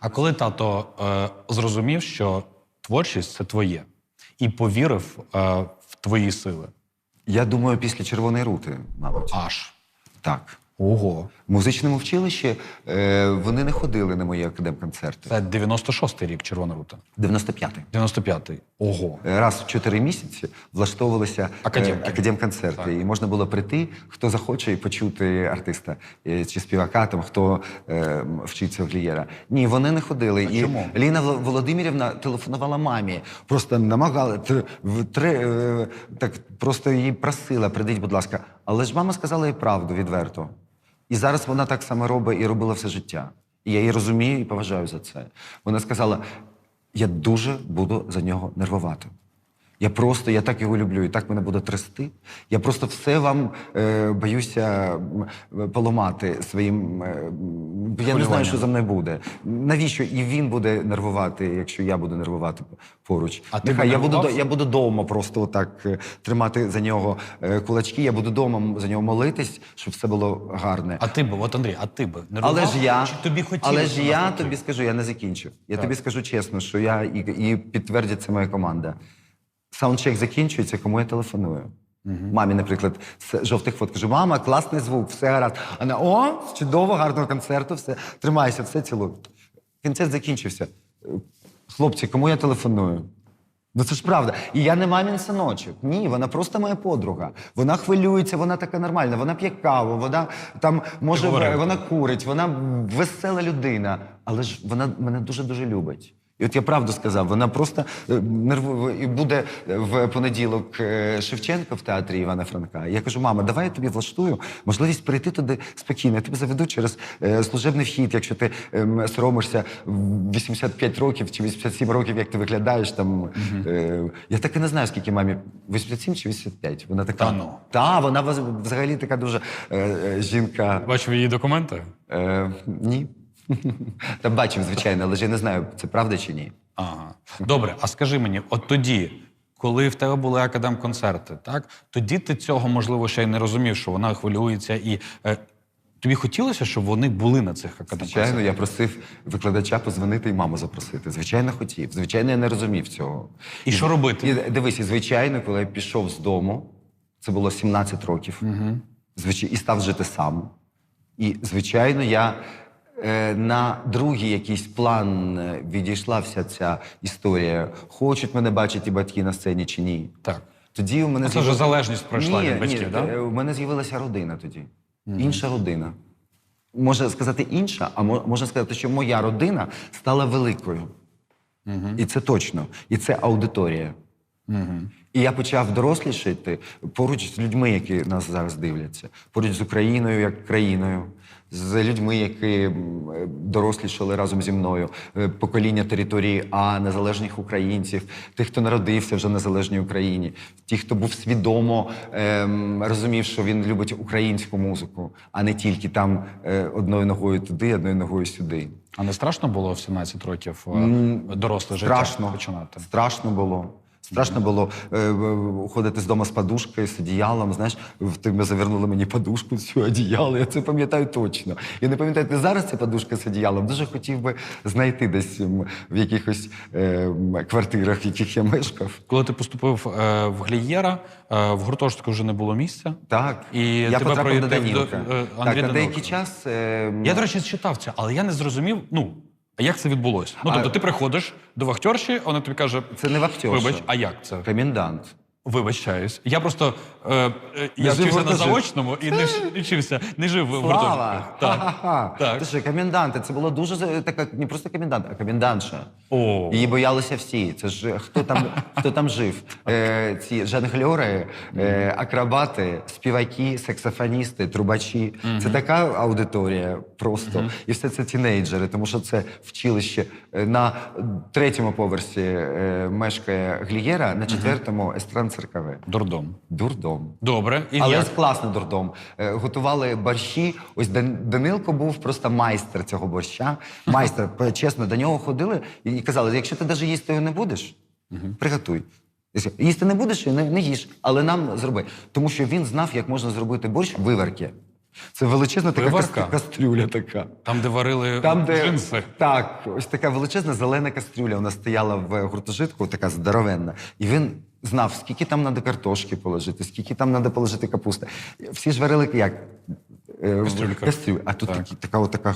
А коли тато е, зрозумів, що творчість це твоє, і повірив е, в твої сили, Я думаю, після червоної рути, мабуть. аж Так. Ого, В музичному вчилищі е, вони не ходили на мої академконцерти. це 96-й рік Червона рута. 95-й. 95-й. Ого. Раз в чотири місяці влаштовувалися Академки. е, академконцерти. І можна було прийти, хто захоче, і почути артиста е, чи співака, там, хто е, вчиться в Глієра. Ні, вони не ходили. А і чому? Ліна Вол- Володимирівна телефонувала мамі, просто намагала тр- три, е, так просто її просила, прийдіть, будь ласка. Але ж мама сказала їй правду відверто. І зараз вона так само робить і робила все життя. І я її розумію і поважаю за це. Вона сказала: я дуже буду за нього нервувати. Я просто, я так його люблю, і так мене буде трясти. Я просто все вам е, боюся поламати своїм. Е, я не знаю, що за мною буде. Навіщо і він буде нервувати, якщо я буду нервувати поруч? А ти Нехай б я буду, я буду вдома просто отак е, тримати за нього е, кулачки, я буду вдома за нього молитись, щоб все було гарне. А ти би, от Андрій, а ти би нервував? Але ж я, Чи тобі хотілося? але ж я тобі скажу, я не закінчив. Я Так. тобі скажу чесно, що я і, і підтвердить це моя команда. Саундчек закінчується, кому я телефоную. Мамі, наприклад, з жовтих фот кажу, мама, класний звук, все гаразд. Вона о, чудово, гарного концерту, все, тримайся, все цілую. Концерт закінчився. Хлопці, кому я телефоную? Ну це ж правда. І я не мамін синочок. Ні, вона просто моя подруга. Вона хвилюється, вона така нормальна, вона п'є каву, вона там може вона курить, вона весела людина, але ж вона мене дуже дуже любить. І от я правду сказав, вона просто е, нервує і буде в понеділок е, Шевченко в театрі Івана Франка. Я кажу, мама, давай я тобі влаштую можливість прийти туди спокійно. Я тебе заведу через е, служебний вхід, якщо ти ем, соромишся в 85 років чи 87 років, як ти виглядаєш там. Е, я так і не знаю, скільки мамі 87 чи 85. Вона така. Та ну. Та, вона взагалі така дуже е, е, жінка. Бачив її документи? Е, ні. Та бачив, звичайно, але ж я не знаю, це правда чи ні. Ага. Добре, а скажи мені, от тоді, коли в тебе були академ-концерти, так тоді ти цього можливо ще й не розумів, що вона хвилюється, і е, тобі хотілося, щоб вони були на цих академ-концертах? Звичайно, я просив викладача позвонити і маму запросити. Звичайно, хотів. Звичайно, я не розумів цього. І що робити? І дивись, і звичайно, коли я пішов з дому, це було 17 років, звичай, і став жити сам. І, звичайно, я на другий якийсь план е, відійшла вся ця історія. Хочуть мене бачити батьки на сцені чи ні. Так. Тоді у мене це вже залежність пройшла ні, від батьків, ні, да? е, У мене з'явилася родина тоді. Інша родина. Можна сказати інша, а можна сказати, що моя родина стала великою. І це точно. І це аудиторія. І я почав дорослішати поруч з людьми, які нас зараз дивляться, поруч з Україною як країною, з людьми, які дорослішали разом зі мною, Е, покоління території А, незалежних українців, тих, хто народився вже в незалежній Україні, ті, хто був свідомо ем, розумів, що він любить українську музику, а не тільки там е, одною ногою туди, одною ногою сюди. А не страшно було в 17 років е, доросле життя Страшно. починати? Страшно було. Страшно було е, уходити з дому з подушкою, з одіялом. Знаєш, в ти завернули мені подушку цю одіяло. Я це пам'ятаю точно. Я не пам'ятаю, не зараз ця подушка з одіялом. Дуже хотів би знайти десь в якихось е, квартирах, в яких я мешкав. Коли ти поступив е, в Глієра, е, в гуртожитку вже не було місця. Так, І я тебе потрапив до проєктив до- е, так, на деякий час. Е, Я, до речі, читав це, але я не зрозумів, ну, а як це відбулося? Ну, тобто, ти приходиш до вахтерші, вона тобі каже: Це не вахтерша. Вибач, а як це? комендант. Вибачаюсь. Я просто е, е, я жив вчився на гуртожитку. заочному і не, вч- не вчився, не жив в Слава! гуртожитку. Так. Ха-ха-ха! Так. Ти що, коменданти, це було дуже за- така, не просто комендант, а комендантша. О. Її боялися всі. Це ж хто там, хто там жив? Е, ці жонглери, е, акробати, співаки, саксофоністи, трубачі. Це така аудиторія просто. І все це тінейджери, тому що це вчилище Е, на третьому поверсі е, мешкає Глієра, на четвертому естран циркове. Дурдом. Дурдом. Добре. І Але як? класний дурдом. Е, Готували борщі. Ось Данилко був просто майстер цього борща. Майстер, чесно, до нього ходили і казали: якщо ти навіть їсти його не будеш, приготуй. Їсти не будеш, не, не їж, але нам зроби. Тому що він знав, як можна зробити борщ виварки. Це величезна така Пиварка? кас- кастрюля така. Там, де варили Там, де джинси. так, ось така величезна зелена кастрюля. Вона стояла в гуртожитку, така здоровенна. І він знав, скільки там треба картошки положити, скільки там треба положити капусти. Всі ж варили як? Е, Кастрюлька. Кастрюлю. А тут Так. такі, така, от така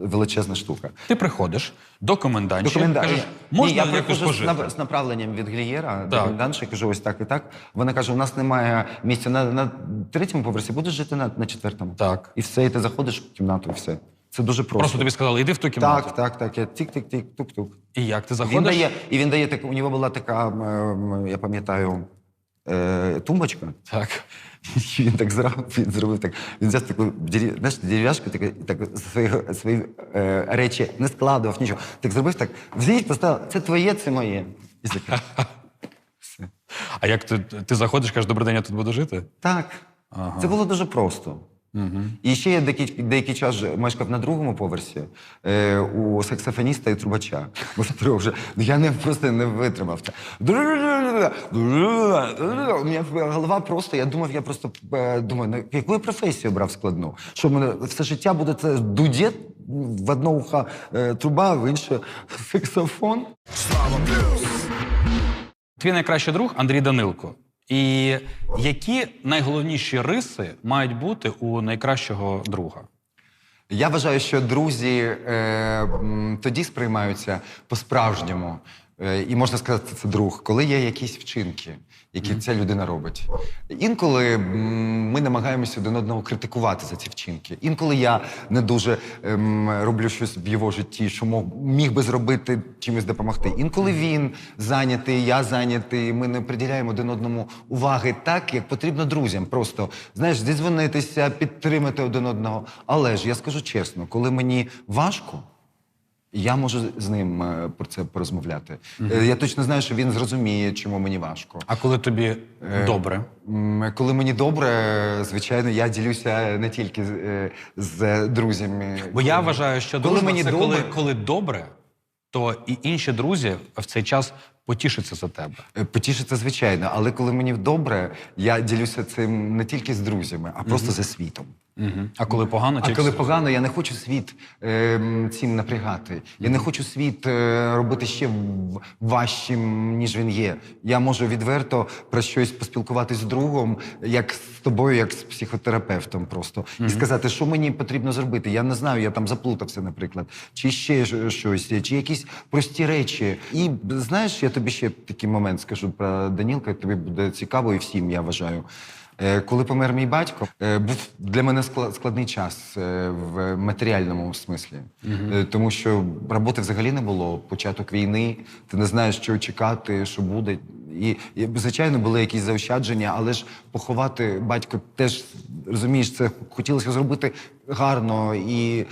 величезна штука. Ти приходиш до комендантші, Докуменда- кажеш, Ні, можна я якось приходжу з, з направленням від Глієра до Так. комендантші, кажу ось так і так. Вона каже: у нас немає місця на, на третьому поверсі, будеш жити на, на четвертому. Так. І все, і ти заходиш в кімнату, і все. Це дуже просто. Просто тобі сказали, іди в ту кімнату. Так, так, так. Я тик-тик-тик, тук-тук. І як ти Він заходиш? дає, і він дає так, у нього була така, м, я пам'ятаю, е, тумбочка. Так. І він так зробив, він зробив так. Він взяв таку дерев- знаєш, дерев'яшку, так, так свої, свої е, речі не складував, нічого. Так зробив так, взяв, поставив, це твоє, це моє. І. Все. А як ти, ти заходиш, кажеш, добрий день, я тут буду жити? Так. Ага. Це було дуже просто. І ще я деякий, деякий час мешкав на другому поверсі е, у саксофоніста і трубача. Ми втрьох вже. Ну, Я не просто не витримав. це. У мене голова просто, я думав, я просто е, думаю, на яку я професію брав складну? Що в мене все життя буде це дудєт, в одне ухо е, труба, в інше саксофон. Твій найкращий друг Андрій Данилко. І які найголовніші риси мають бути у найкращого друга? Я вважаю, що друзі е, тоді сприймаються по-справжньому. Е, і можна сказати, це друг, коли є якісь вчинки, які ця людина робить. Інколи ми намагаємося один одного критикувати за ці вчинки. Інколи я не дуже ем, роблю щось в його житті, що мог, міг би зробити чимось допомогти. Інколи він зайнятий, я зайнятий. Ми не приділяємо один одному уваги так, як потрібно друзям. Просто знаєш, зізвонитися, підтримати один одного. Але ж я скажу чесно, коли мені важко. Я можу з ним е, про це порозмовляти. Е, Я точно знаю, що він зрозуміє, чому мені важко. А коли тобі добре? М, Коли мені добре, звичайно, я ділюся не тільки з, е, з друзями. Бо я вважаю, що Коли дружба мені це добре- коли, коли добре, то і інші друзі в цей час потішаться за тебе. Е, Потішиться, звичайно, але коли мені добре, я ділюся цим не тільки з друзями, а просто за світом. Угу. А коли погано, А коли погано, я не хочу світ е, цим напрягати. Я не хочу світ е, робити ще важчим, ніж він є. Я можу відверто про щось поспілкуватись з другом, як з тобою, як з психотерапевтом, просто і сказати, що мені потрібно зробити. Я не знаю, я там заплутався, наприклад, чи ще щось, чи якісь прості речі. І знаєш, я тобі ще такий момент скажу про Данілка. Тобі буде цікаво і всім, я вважаю. Е, Коли помер мій батько, е, був для мене скла- складний час е, в матеріальному смислі, угу. тому що роботи взагалі не було. Початок війни, ти не знаєш, що чекати, що буде. І, і звичайно, були якісь заощадження, але ж поховати батько теж розумієш, це хотілося зробити гарно і.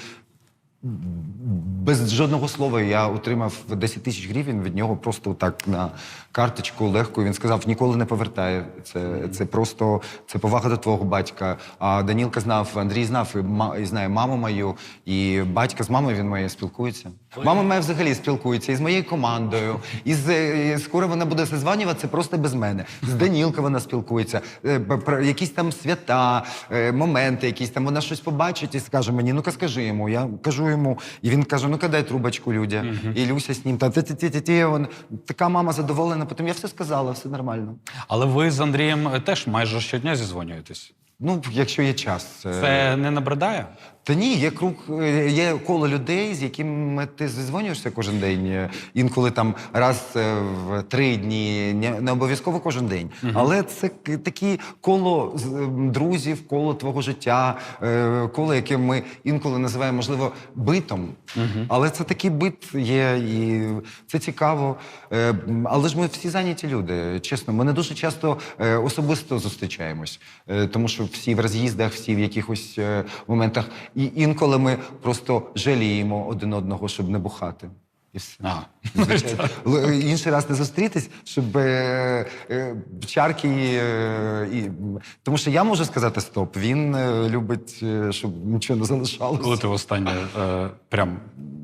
Без жодного слова я отримав 10 тисяч гривень від нього просто так на карточку легко. Він сказав, ніколи не повертає. Це, це просто це повага до твого батька. А Данілка знав, Андрій знав і, і знає маму мою, і батька з мамою він моєю спілкується. Мама моя взагалі спілкується і з моєю командою, і з скоро вона буде созванюватися просто без мене. З Данілка вона спілкується. Е, Про якісь там свята, е, моменти, якісь там вона щось побачить і скаже мені: ну-ка скажи йому. Я кажу йому, і він каже: ну-ка дай трубочку Людя. І Люся з ним та ті ті ті ті така мама задоволена. Потім я все сказала, все нормально. Але ви з Андрієм е, теж майже щодня зізвонюєтесь. Ну, якщо є час. е, Це не набридає? Та ні, є круг, е, є коло людей, з якими ти зізвонюєшся кожен день. Е, Інколи там раз е, в три дні, не, обов'язково кожен день. Але це такі коло ем, друзів, коло твого життя, е, коло, яке ми інколи називаємо, можливо, битом. Але це такий бит є, і це цікаво. Е, Але ж ми всі зайняті люди. Чесно, ми не дуже часто е, особисто зустрічаємось, Е, тому що всі в роз'їздах, всі в якихось е, моментах. І інколи ми просто жаліємо один одного, щоб не бухати. І все. А. Звичайно. Л- Інший раз не зустрітись, щоб е, е, чарки. Е, і, тому що я можу сказати стоп. Він е, любить, е, щоб нічого не залишалося. Коли ти востаннє е, прям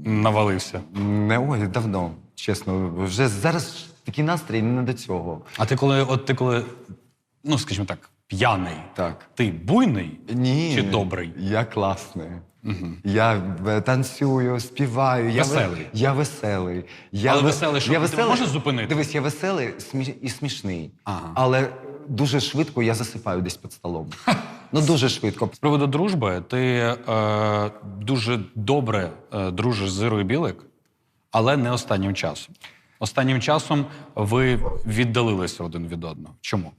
навалився. Не ой, давно, чесно. Вже зараз такий настрій не до цього. А ти коли, от ти коли, ну скажімо так, п'яний. Так. Ти буйний Ні. чи добрий? Я класний. Я е, танцюю, співаю. Веселий. я веселий. Я Але веселий, що я веселий. може зупинити? Дивись, я веселий смі- і смішний. Ага. Але дуже швидко я засипаю десь під столом. ну дуже швидко. З приводу дружби, ти е, дуже добре е, дружиш з Ірою Білик, але не останнім часом. Останнім часом ви віддалилися один від одного. Чому?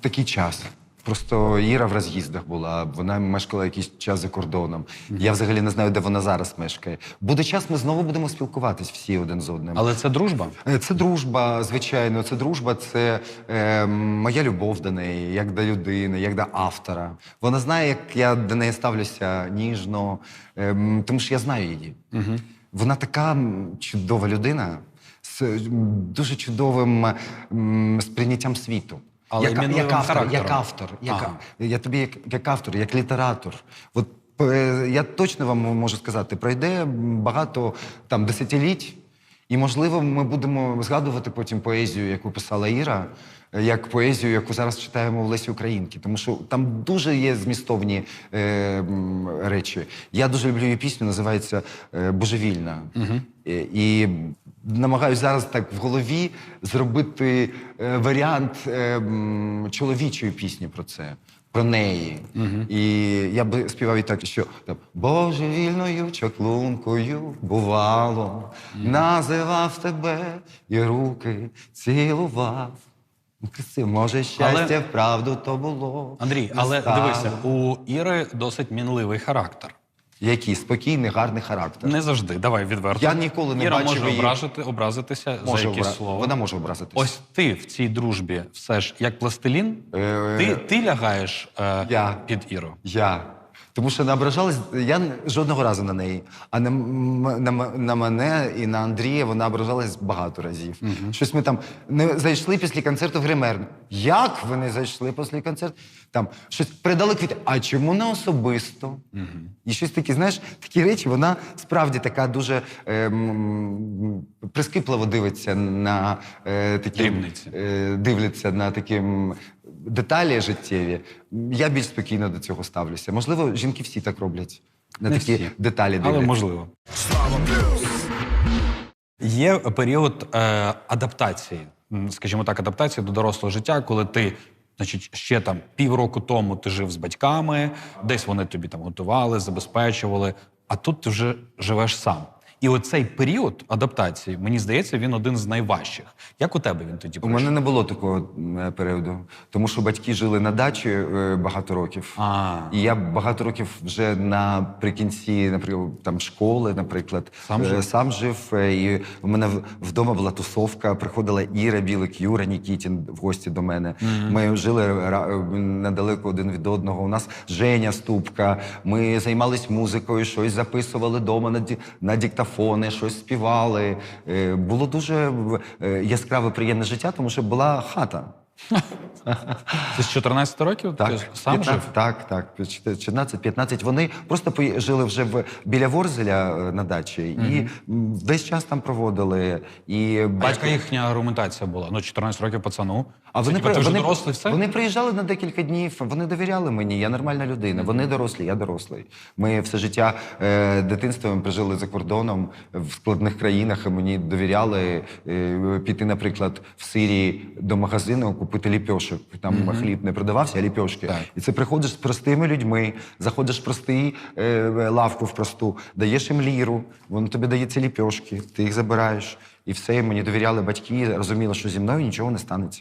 Такий час. Просто Іра в роз'їздах була, вона мешкала якийсь час за кордоном. Я взагалі не знаю, де вона зараз мешкає. Буде час, ми знову будемо спілкуватись всі один з одним. Але це дружба. Е, Це дружба, звичайно. Це дружба, це е, моя любов до неї, як до людини, як до автора. Вона знає, як я до неї ставлюся ніжно, е, м, тому що я знаю її. Угу. Вона така м, чудова людина з м, дуже чудовим м, сприйняттям світу. Але як, як автор, характером. як автор, як, Ага. я тобі як, як автор, як літератор. От е, я точно вам можу сказати, пройде багато там десятиліть, і можливо, ми будемо згадувати потім поезію, яку писала Іра, е, як поезію, яку зараз читаємо в Лесі Українки. Тому що там дуже є змістовні е, речі. Я дуже люблю її пісню, називається е, Божевільна. Е, І намагаюся зараз так в голові зробити варіант чоловічої пісні про це. Про неї. І я би співав і так, що там божевільною чаклункою бувало, називав тебе і руки цілував. Ну, Красиво, може, щастя, Але- вправду то було. Андрій, але стало. дивися, у Іри досить мінливий характер. Який спокійний, гарний характер. Не завжди. Давай відверто. Я ніколи не Іра бачив може її- ображити, образитися Може за якесь обра- слово. Вона може образитись. Ось ти в цій дружбі все ж як пластилін, Е, ти, ти лягаєш е, Я. під Іру. Я. Тому що не ображалась, я жодного разу на неї. А на, на, на мене і на Андрія вона ображалась багато разів. Щось ми там не зайшли після концерту в Гримерну. Як ви не зайшли після концерту? Там щось передали квіти. А чому не особисто? І щось таке, знаєш, такі речі, вона справді така дуже е, м, прискіпливо дивиться на е, такі е, дивляться на такі деталі життєві. Я більш спокійно до цього ставлюся. Можливо, жінки всі так роблять. На Не такі всі. деталі дивляться. Але можливо. Є період е, адаптації, скажімо так, адаптації до дорослого життя, коли ти, значить, ще там півроку тому ти жив з батьками, десь вони тобі там готували, забезпечували, а тут ти вже живеш сам. І оцей період адаптації, мені здається, він один з найважчих. Як у тебе він тоді У мене не було такого е, періоду, тому що батьки жили на дачі е, багато років. А. І я багато років вже наприкінці, наприклад, там школи, наприклад, Сам е, жив? сам жив. І у мене вдома була тусовка. Приходила Іра Білик, Юра Нікітін в гості до мене. Ми жили недалеко один від одного. У нас Женя Ступка. Ми займались музикою, щось записували вдома на, ді- на диктофони, щось співали. Е, Було дуже е, яскраве, приємне життя, тому що була хата. Ти з 14 років Так, ти сам 15, жив? Так, так. 14-15. Вони просто жили вже в, біля Ворзеля е, на дачі і весь час там проводили. І А батько... яка їхня аргументація була? Ну, 14 років пацану. А Це, вони, типу, при- вони, дорослий, все? вони приїжджали на декілька днів, вони довіряли мені, я нормальна людина. Вони дорослі, я дорослий. Ми все життя е, дитинства ми прожили за кордоном в складних країнах, і мені довіряли е, піти, наприклад, в Сирії до магазину, купити ліпьошок. Там хліб не продавався, а ліпьошки. Так. І це приходиш з простими людьми, заходиш в простий е, лавку в просту, даєш їм ліру, воно тобі дає ці ліпьошки, ти їх забираєш. І все, і мені довіряли батьки, розуміли, що зі мною нічого не станеться.